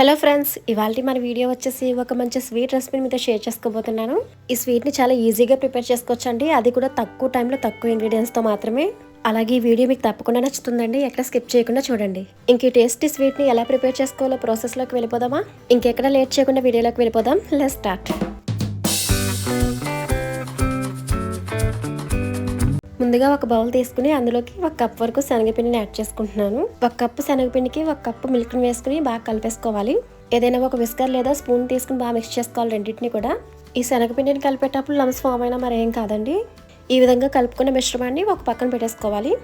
Hello friends ఇవాళ మన video వచ్చేసి ఒక మంచి స్వీట్ రెసిపీని మీతో షేర్ చేసుకోబోతున్నాను. ఈ స్వీట్ని చాలా ఈజీగా ప్రిపేర్ చేసుకోవచ్చండి. అది కూడా తక్కువ టైంలో తక్కువ ఇంగ్రీడియంట్స్తో మాత్రమే. అలాగే ఈ వీడియో మీకు తప్పకుండా నచ్చుతుందండి. ఎక్కడ స్కిప్ చేయకుండా చూడండి. ఇంక ఈ టేస్టీ స్వీట్ని ఎలా ప్రిపేర్ చేసుకోవాలో ప్రాసెస్లోకి వెళ్ళిపోదామా? ఇంకెక్కడ లేట్ చేయకుండా వీడియోలోకి వెళ్ళిపోదాం? లెస్ స్టార్ట్ ముందుగా ఒక బౌల్ తీసుకుని అందులోకి ఒక కప్ వరకు శనగపిండిని యాడ్ చేసుకుంటున్నాను. ఒక కప్పు శనగపిండికి ఒక కప్పు మిల్క్ని వేసుకుని బాగా కలిపేసుకోవాలి. ఏదైనా ఒక విస్కర్ లేదా స్పూన్ తీసుకుని బాగా మిక్స్ చేసుకోవాలి రెండింటిని కూడా. ఈ శనగపిండిని కలిపేటప్పుడు లమ్స్ ఫామ్ అయినా మరి ఏం కాదండి. ఈ విధంగా కలుపుకున్న మిశ్రమాన్ని ఒక పక్కన పెట్టేసుకోవాలి.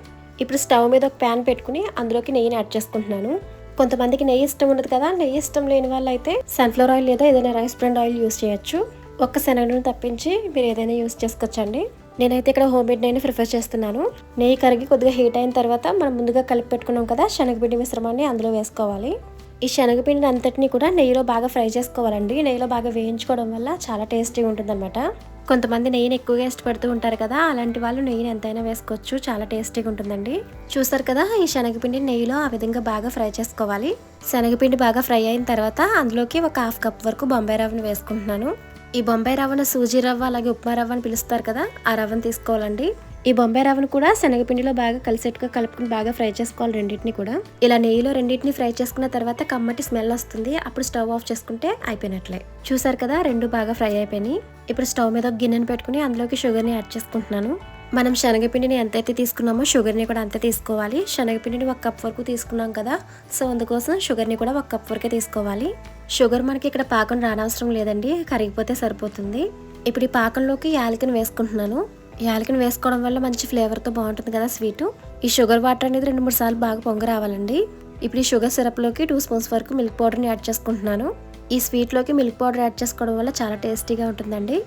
ఇప్పుడు స్టవ్ మీద ఒక ప్యాన్ పెట్టుకుని అందులోకి నెయ్యిని యాడ్ చేసుకుంటున్నాను. కొంతమందికి నెయ్యి ఇష్టం ఉండదు కదా. నెయ్యి ఇష్టం లేని వాళ్ళు అయితే సన్ఫ్లవర్ ఆయిల్ లేదా ఏదైనా రైస్ బ్రాండ్ ఆయిల్ యూస్ చేయొచ్చు. ఒక్క శనగను తప్పించి మీరు ఏదైనా యూస్ చేసుకోవచ్చండి. నేనైతే ఇక్కడ హోమ్ మేడ్ నెయ్యిని ప్రిఫర్ చేస్తున్నాను. నెయ్యి కరిగి కొద్దిగా హీట్ అయిన తర్వాత మనం ముందుగా కలిపి పెట్టుకున్నాం కదా శనగపిండి మిశ్రమాన్ని అందులో వేసుకోవాలి. ఈ శనగపిండిని అంతటిని కూడా నెయ్యిలో బాగా ఫ్రై చేసుకోవాలండి. నెయ్యిలో బాగా వేయించుకోవడం వల్ల చాలా టేస్టీగా ఉంటుందన్నమాట. కొంతమంది నెయ్యిని ఎక్కువగా ఇష్టపడుతూ ఉంటారు కదా అలాంటి వాళ్ళు నెయ్యిని ఎంతైనా వేసుకోవచ్చు. చాలా టేస్టీగా ఉంటుందండి. చూసారు కదా ఈ శనగపిండి నెయ్యిలో ఆ విధంగా బాగా ఫ్రై చేసుకోవాలి. శనగపిండి బాగా ఫ్రై అయిన తర్వాత అందులోకి ఒక హాఫ్ కప్ వరకు బొంబాయి రవ్వను వేసుకుంటున్నాను. ఈ బొంబాయి రవ్వను సూజీ రవ్వ అలాగే ఉప్మా రవ్వ అని పిలుస్తారు కదా ఆ రవ్వను తీసుకోవాలండి. ఈ బొంబాయి రవ్వను కూడా శనగపిండిలో బాగా కలిసేట్టుగా కలుపుకుని బాగా ఫ్రై చేసుకోవాలి రెండింటిని కూడా. ఇలా నెయ్యిలో రెండింటిని ఫ్రై చేసుకున్న తర్వాత కమ్మటి స్మెల్ వస్తుంది అప్పుడు స్టవ్ ఆఫ్ చేసుకుంటే అయిపోయినట్లే. చూసారు కదా రెండు బాగా ఫ్రై అయిపోయినాయి. ఇప్పుడు స్టవ్ మీద ఒక గిన్నెను పెట్టుకుని అందులోకి షుగర్ని యాడ్ చేసుకుంటున్నాను. మనం శనగపిండిని ఎంతైతే తీసుకున్నామో షుగర్ని కూడా అంతే తీసుకోవాలి. శనగపిండిని ఒక కప్ వరకు తీసుకున్నాం కదా సో అందుకోసం షుగర్ని కూడా ఒక కప్ వరకే తీసుకోవాలి. షుగర్ మనకి ఇక్కడ పాకం రానవసరం లేదండి కరిగిపోతే సరిపోతుంది. ఇప్పుడు ఈ పాకంలోకి యాలకిని వేసుకుంటున్నాను. యాలకిని వేసుకోవడం వల్ల మంచి ఫ్లేవర్తో బాగుంటుంది కదా స్వీట్. ఈ షుగర్ వాటర్ అనేది రెండు మూడు సార్లు బాగా పొంగ రావాలండి. ఇప్పుడు ఈ షుగర్ సిరప్లోకి టూ స్పూన్స్ వరకు మిల్క్ పౌడర్ని యాడ్ చేసుకుంటున్నాను. ఈ స్వీట్లోకి మిల్క్ పౌడర్ యాడ్ చేసుకోవడం వల్ల చాలా టేస్టీగా ఉంటుందండి.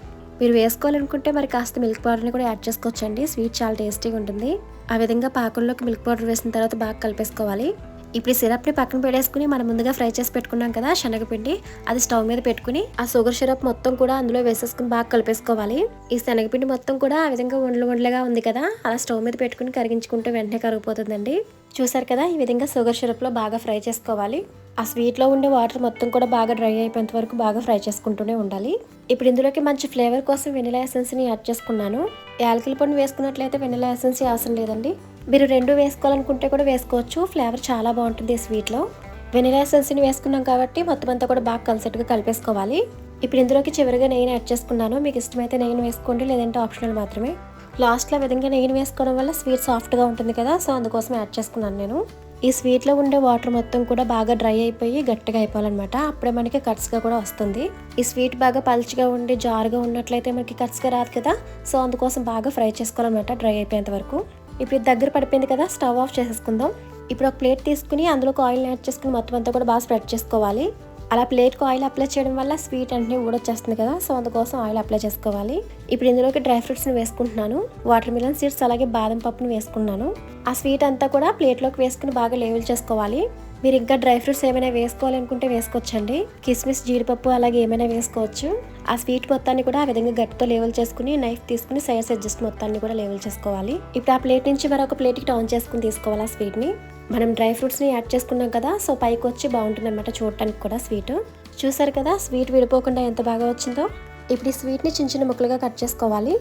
మీరు వేసుకోవాలనుకుంటే మరి కాస్త మిల్క్ పౌడర్ని కూడా యాడ్ చేసుకోవచ్చండి. స్వీట్ చాలా టేస్టీగా ఉంటుంది. ఆ విధంగా పాకంలోకి మిల్క్ పౌడర్ వేసిన తర్వాత బాగా కలిపేసుకోవాలి. ఇప్పుడు ఈ సిరప్ని పక్కన పెట్టేసుకుని మనం ముందుగా ఫ్రై చేసి పెట్టుకున్నాం కదా శనగపిండి. అది స్టవ్ మీద పెట్టుకుని ఆ షుగర్ సిరప్ మొత్తం కూడా అందులో వేసేసుకుని బాగా కలిపేసుకోవాలి. ఈ శనగపిండి మొత్తం కూడా ఆ విధంగా ఉండలు వండలుగా ఉంది కదా అలా స్టవ్ మీద పెట్టుకుని కరిగించుకుంటే వెంటనే కరిగిపోతుందండి. చూసారు కదా? ఈ విధంగా షుగర్ సిరప్లో బాగా ఫ్రై చేసుకోవాలి. ఆ స్వీట్లో ఉండే వాటర్ మొత్తం కూడా బాగా డ్రై అయిపోయేంత వరకు బాగా ఫ్రై చేసుకుంటూనే ఉండాలి. ఇప్పుడు ఇందులోకి మంచి ఫ్లేవర్ కోసం వెనిలా ఎసెన్స్ని యాడ్ చేసుకున్నాను. యాలకుల పొడిని వేసుకున్నట్లయితే వెనిలా ఎసెన్స్ అవసరం లేదండి. మీరు రెండు వేసుకోవాలనుకుంటే కూడా వేసుకోవచ్చు. ఫ్లేవర్ చాలా బాగుంటుంది ఈ స్వీట్లో. వెనిలా ఎసెన్స్ని వేసుకున్నాం కాబట్టి మొత్తం అంతా కూడా బాగా కలిసేట్టుగా కలిపేసుకోవాలి. ఇప్పుడు ఇందులోకి చివరిగా నెయ్యిని యాడ్ చేసుకున్నాను. మీకు ఇష్టమైతే నెయ్యిని వేసుకోండి లేదంటే ఆప్షనల్ మాత్రమే. లాస్ట్లో విధంగా నెయ్యిని వేసుకోవడం వల్ల స్వీట్ సాఫ్ట్గా ఉంటుంది కదా సో అందుకోసం యాడ్ చేసుకున్నాను నేను. ఈ స్వీట్లో ఉండే వాటర్ మొత్తం కూడా బాగా డ్రై అయిపోయి గట్టిగా అయిపోవాలన్నమాట. అప్పుడే మనకి కట్స్గా కూడా వస్తుంది. ఈ స్వీట్ బాగా పల్చగా ఉండి జారుగా ఉన్నట్లయితే మనకి కట్స్గా రాదు కదా సో అందుకోసం బాగా ఫ్రై చేసుకోవాలన్నమాట డ్రై అయిపోయేంత వరకు. ఇప్పుడు దగ్గర పడిపోయింది కదా స్టవ్ ఆఫ్ చేసేసుకుందాం. ఇప్పుడు ఒక ప్లేట్ తీసుకుని అందులో ఆయిల్ యాడ్ చేసుకుని మొత్తం అంతా కూడా బాగా స్ప్రెడ్ చేసుకోవాలి. అలా ప్లేట్కి ఆయిల్ అప్లై చేయడం వల్ల స్వీట్ అంటే ఊడొచ్చేస్తుంది కదా సో అందుకోసం ఆయిల్ అప్లై చేసుకోవాలి. ఇప్పుడు ఇందులోకి డ్రై ఫ్రూట్స్ని వేసుకుంటున్నాను. వాటర్ మిలన్ సీడ్స్ అలాగే బాదం పప్పుని వేసుకున్నాను. ఆ స్వీట్ అంతా కూడా ప్లేట్లోకి వేసుకుని బాగా లేవల్ చేసుకోవాలి. మీరు ఇంకా డ్రై ఫ్రూట్స్ ఏమైనా వేసుకోవాలనుకుంటే వేసుకోవచ్చండి. కిస్మిస్ జీడిపప్పు అలాగే ఏమైనా వేసుకోవచ్చు. ఆ స్వీట్ మొత్తాన్ని కూడా ఆ విధంగా గట్టితో లేవల్ చేసుకుని నైఫ్ తీసుకుని సైజ్ అడ్జస్ట్ మొత్తాన్ని కూడా లేవల్ చేసుకోవాలి. ఇప్పుడు ఆ ప్లేట్ నుంచి మరొక ప్లేట్కి టర్న్ చేసుకుని తీసుకోవాలి ఆ స్వీట్ని. మనం డ్రై ఫ్రూట్స్ని యాడ్ చేసుకున్నాం కదా సో పైకి వచ్చి బాగుంటుంది అనమాట చూడటానికి కూడా స్వీట్. చూసారు కదా స్వీట్ విడిపోకుండా ఎంత బాగా వచ్చిందో? ఇప్పుడు ఈ స్వీట్ని చిన్న చిన్న ముక్కలుగా కట్ చేసుకోవాలి.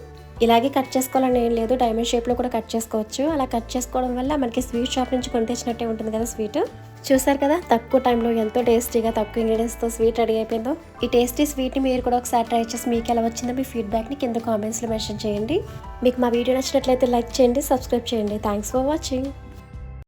ఇలాగే కట్ చేసుకోవాలని ఏం లేదు డైమండ్ షేప్లో కూడా కట్ చేసుకోవచ్చు. అలా కట్ చేసుకోవడం వల్ల మనకి స్వీట్ షాప్ నుంచి కొని తెచ్చినట్టే ఉంటుంది కదా స్వీట్. చూసారు కదా తక్కువ టైంలో ఎంతో టేస్టీగా తక్కువ ఇంగ్రీడియంట్స్తో స్వీట్ రెడీ అయిపోయిందో? ఈ టేస్టీ స్వీట్ని మీరు కూడా ఒకసారి ట్రై చేసి మీకు ఎలా వచ్చిందో మీ ఫీడ్బ్యాక్ని కింద కామెంట్స్లో మెన్షన్ చేయండి. మీకు మా వీడియో నచ్చినట్లయితే లైక్ చేయండి సబ్స్క్రైబ్ చేయండి. Thanks for watching